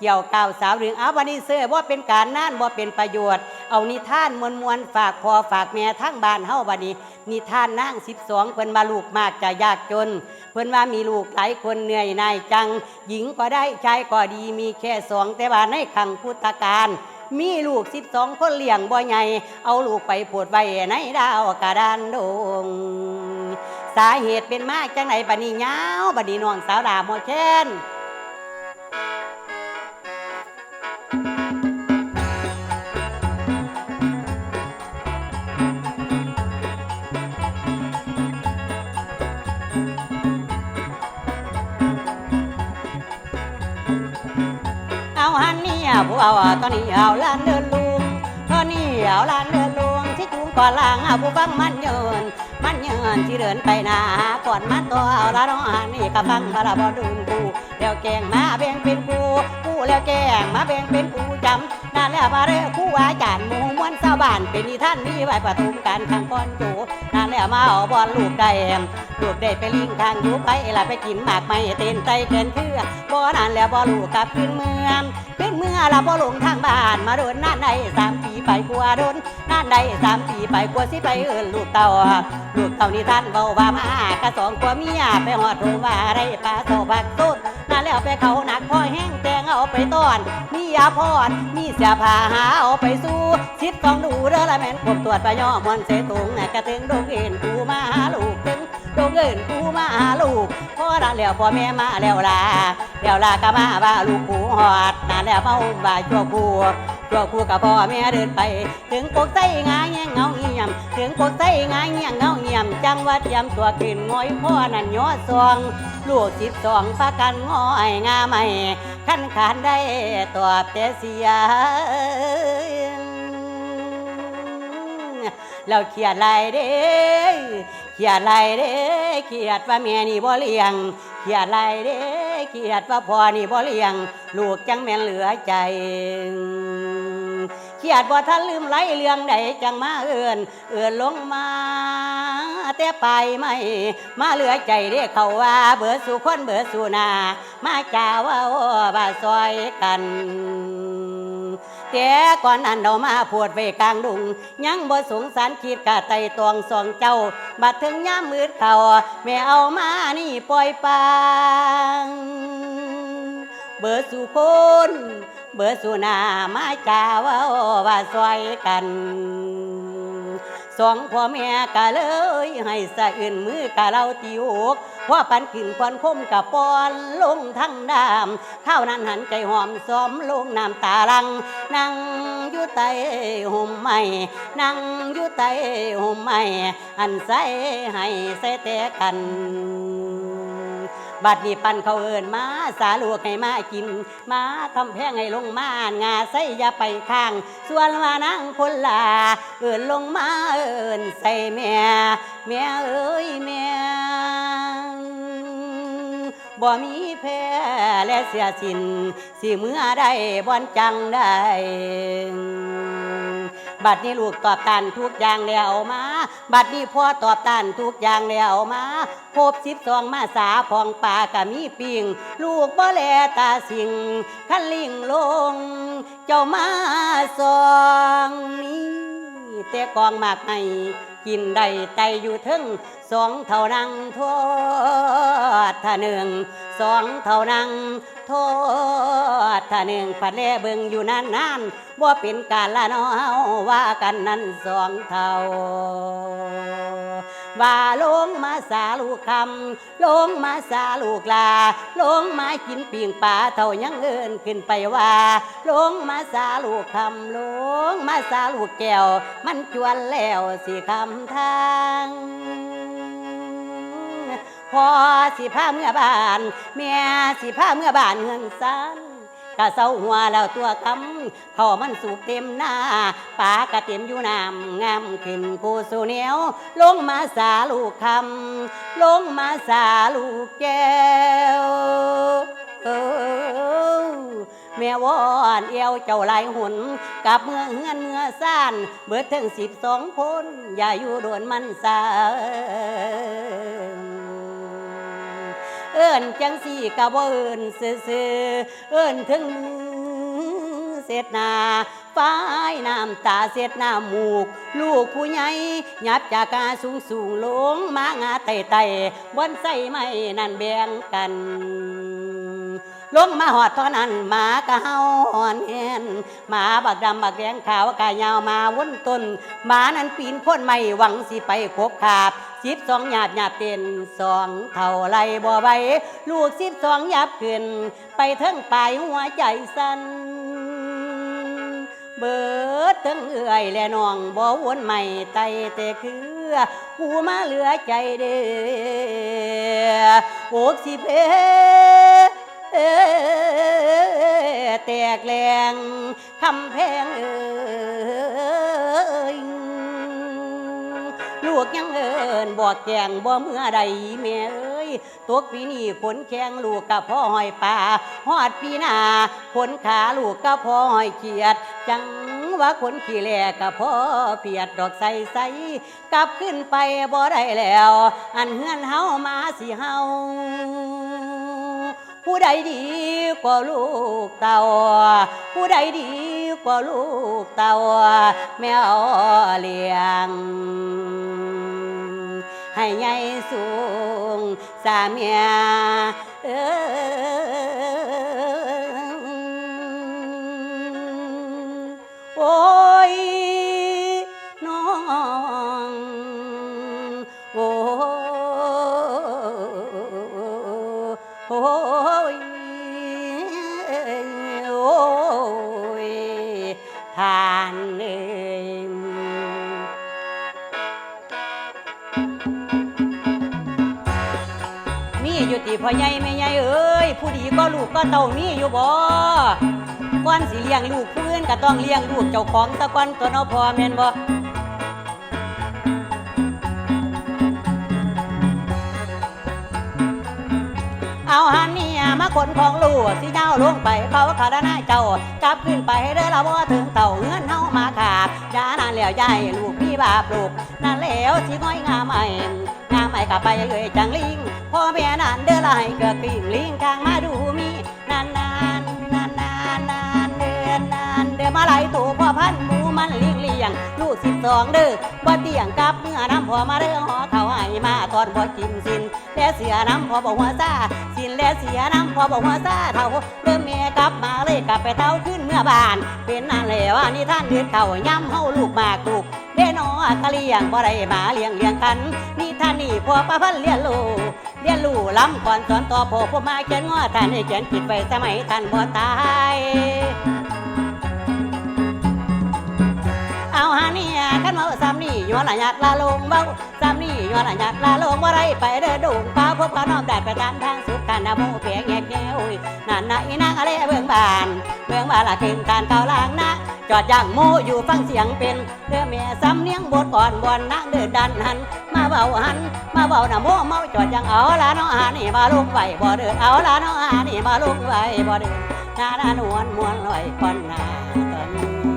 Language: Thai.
เกี่ยวก่าวสาวเรื่องเอาวันนี้เสื้อว่าเป็นการน่านว่าเป็นประโยชน์ เอานิทานมวลมวลฝากพอฝากแม่ทั้งบ้านเฮาวันนี้ นิทานนางสิบสองเพิ่นมาลูกมากจะยากจน เพิ่นว่ามีลูกหลายคนเหนื่อยนายจัง หญิงก็ได้ชายก็ดีมีแค่สองแต่ว่าในขังพุทธการมีลูกสิบสองคนเลี้ยงบ่ใหญ่เอาลูกไปปวดไว้ในดาวกระดานดงสาเหตุเป็นมากจังไหนบัดนี้ยาวบัดนี้น้องสาวดาหมเช่น เอ้าตอนนี้เอาลานเดินลุงตอนนี้เอาลานเดินลุงที่จูงก่อนลางเอาผู้ฟังมันเยินมันเยินที่เดินไปหนาก่อนมันตัวเอาละน้องหันนี่กับฟังพระบอดุนกูแล้วแกงมาเบ่งเป็นกูกูแล้วแกงมาเบ่งเป็นกูจำานแล้วมาเด้อกูอาจารย์หมู่มวลชาวบ้านเป็นนิท่านนี่ไว้ประทุมกันข้างก้อนจูนั่นแล้วมาเอาบอลลูกได้ลูกได้ไปลิงทางอยู่ไปละไปกินหมากไม่เต้นใจเกินเพื่อบ่นั่นแล้วบ่ลูกกลับขึ้นเมืองเป็นเมื่อเราพอลงทางบ้านมาโดนนั่นใดสามปีไปกลัวโดนนั่นใดสามปีไปกลัวสิไปเอินลูกเต่าลูกเต่านี่ท่านเบาว่ามากระสองกว่าเมียไปหอดโรงว่าไรปลาโซบักตุด แล้วไปเขาหนักพอแห้งแตงเอาไปต้อน มียาพอดมีเสียผ้าหาเอาไปสู้ชิดต้องดูเด้อละแม่นผมตรวจไปย่อมวนเสตุงกระตึงดงเอ็นกูมาหาลูกตึงดงเอ็นกูมาหาลูกพ่อนั่นแล้วพ่อแม่มาแล้วลาเดี๋ยวลาก็มาว่าลูกกูหอดนั่นแล้วมาอุ้มว่าชั่วกูชั่วกูกับพ่อแม่เดินไป ถึงกกไส้งายเงี้ยเงาเงียม ถึงกกไส้งายเงี้ยเงาเงียมจังว่าเตรียมตัวขึ้นงอยพ่อนั่นย้อซอง ลูกสิบสองประกันงอยงาใหม่ขั้นขานได้ตอบแต่เสียเราเขียดไรเด้เขียดไรเด้เขียดว่าแม่นี่บ่เลี้ยงเขียดไรเด้เขียดว่าพ่อนี่บ่เลี้ยง ลูกจังแม่นเหลือใจเขียดบ่ทันลืมไหลเรื่องใดจังมาเอื่นเอื่นลงมา แต่ไปไม่ มาเหลือใจเด้เขาว่า เบิดสู่คนเบิดสู่นา มาจ้าว่าโอ้บาซอยกันแต่ก่อนนั้นเรามาพูดไว้กลางดุง ยังบ่สงสารคิดกะไตตวงสองเจ้า บัดถึงย่ามมืดเขาแม่เอามานี่ปล่อยปางเบิดสู่คนเบิดสู่นามาจ้าว่าโอ้ว่าซอยกัน สองพ่อแม่กะเลย ให้สะอื่นมือกะเราติวกว่าปันกินควันคมกะปอนลงทั้งดามข้าวนั้นหันใจหอมซ้อมลงน้ำตาลัง นั่งอยู่ใต้ห่มไม่นั่งอยู่ใต้ห่มไม้อันใส่ให้ใส่แต่กัน บัดนี้ปันเขาเอินมาสาลูกให้มากิน มาทำแพงให้ลงมางาใส่ยาไปข้าง ส่วนว่านั่งคนลา เอินลงมาเอินใส่แม่แม่เอ้ยแม่บ่มีแพ้และเสียสินสิเมื่อได้บ่อนจังได้ บัดนี้ลูกตอบตานทุกอย่างแล้วมา บัดนี้พ่อตอบตานทุกอย่างแล้วมาพบสิบสองมาสาพองป่ากะมีปิงลูกบ่แลตาสิงขันลิงลง เจ้ามาสองนี้แต่กองมากให้กินได้ไตอยู่ทึง สองเท่านังโทษท่าหนึ่งสองเท่านังโทษท่าหนึ่งปัดแลเบิงอยู่นานนานว่าเป็นการละเนาว่ากันนั้นสองเท่าว่าลงมาสาลูกคำลงมาสาลูกลาลงมากินปิ่งปลาเท่ายังเอินขึ้นไปว่าลงมาสาลูกคำลงมาสาลูกแก้ว มันจวนแล้วสิคำทาง พอสิพาเมื่อบานแม่สิพาเมื่อบานเงินสันกะเศร้าหัวแล้วตัวคำเขามันสูบเต็มหน้าปากะเต็มอยู่น้ำงามขึ้นกูสูเหนียว ลงมาสาลูกคำลงมาสาลูกแก้วเออแม่วอนเอวเจ้าลายหุนกับเมื่อเฮือนเมื่อซ่าน เบิดถึงสิบสองคน อย่าอยู่โดนมันสา จังสี่กะบ่เอิ้นซื่อๆเอิ้นถึงเสร็จนาฝ้ายน้ำตาเสร็จหน้ามูก ลูกผู้ใหญ่หยับจากกาสูงสูงลงมางาไต่ไต่บนใส่ไม่นั่นแบ่งกัน ลงมาหอดเท่านั้นหมากะเฮาหอนแอนหมาบักดำบักแดงขาวกะยาวมาวนต้นหมานั้นปีนพ้นไม่หวังสิไปคบขาบสิบสองหยาบหยาบเต็นสองเท่าไรบ่ไหวลูกสิบสองหยาบขึ้น ไปเทิงปลายหัวใจสั่นเบิดเทั้งเอื่อยและน้องบ่วนใหม่ไตแต่คือกูมาเหลือใจเด้อโอกสิเพแตกแรงคำแพงเอ่ยลูกยังเอินบอกแกงบ่เมื่อใดแม่เอ้ยตกปีนี้ฝนแข็งลูกกับพ่อหอยป่าฮอดปีหน้าฝนขาลูกกับพ่อหอยเขียด จังว่าคนขี้แหลกับพ่อเปียดดอกใสใสกลับขึ้นไปบ่ได้แล้ว อันเฮือนเฮามาสิเฮา ผู้ใดดีกว่าลูกเต่าผู้ใดดีกว่าลูกเต่าแมวเลี้ยง ให้ใหญ่สูงสาเมียเออโอ้ ทานเอ่ยมีอยู่ติพ่อใหญ่แม่ใหญ่เอ้ยผู้ดีก็ลูกก็เต่ามีอยู่บ่ก้อนสิเลี้ยงลูกผู้อื่นก็ต้องเลี้ยงลูกเจ้าของตะก้อนตัวนอพ่อแม่นบ่ เอาหันเนี่ยมาขนของลูกสิเจ้าลงไปเขาขาดหน้าเจ้ากลับขึ้นไปเด้อละบ่ถึงเต่าเงินเฮามาขาดยานานแล้วยายลูกพี่บาปลูกนั่นแล้วสิง้อยงามใหม่งามใหม่กลับไปเอ่ยจังลิงพ่อแม่นานเด้อละให้เกิดกิ่งลิงทางมาดูมีนานนานนานนานนานเดือนนานเดือนมาไหลตัวพ่อพันหมู ยง ลูกสิบสองเด้อบ่เตียงกับเมื่อน้ำพอมาเด้องหอเขาให้มาตอนบ่กินสิน และเสียน้ำพอบอกว่าซาสินและเสียน้ำพอบอกว่าซาเท่าเริ่มแม่กลับมาเลยกลับไปเท่าขึ้นเมื่อบ้าน เป็นนั่นแหละว่านี่ท่านเดือดเข่าย้ำเฮาลูกมากลูกเด้นอกะเลียงบ่ได้มาเลี้ยงเลี้ยงกัน นี่ท่านนี่พอประพันเลี้ยงลูกเลี้ยงลูกล้ำก่อนสอนต่อพ่อผมมาเขียนง้อท่านให้เขียนผิดไปสมัยท่านบ่ตาย หาเนี่ยขันเมาซ้ำนี่ย้อนหลายหยาดลาลงเบาซ้ำนี่ย้อนหลายหยาดลาลงว่าไรไปเด้อดงป้าพบพาน้อมแดดไปตามทางสุดกันนะโมเพียงแง่แก้วนั่นนะอีนางอะไรเบื้องบานเบื้องบานละเข่งการเก่าลางนะจอดย่างโมอยู่ฟังเสียงเป็นเด้อแม่ซ้ำเนียงบทก่อนบอนนางเด้อดันหัน มาเบาหัน มาเบาหนะโมเมาจอดย่างเอาละน้องหานี่มาลุกไหวบ่เดินเอาละน้องหานี่มาลุกไหวบ่เดินนาหน้านวลมวนลอยควันหน้าตอน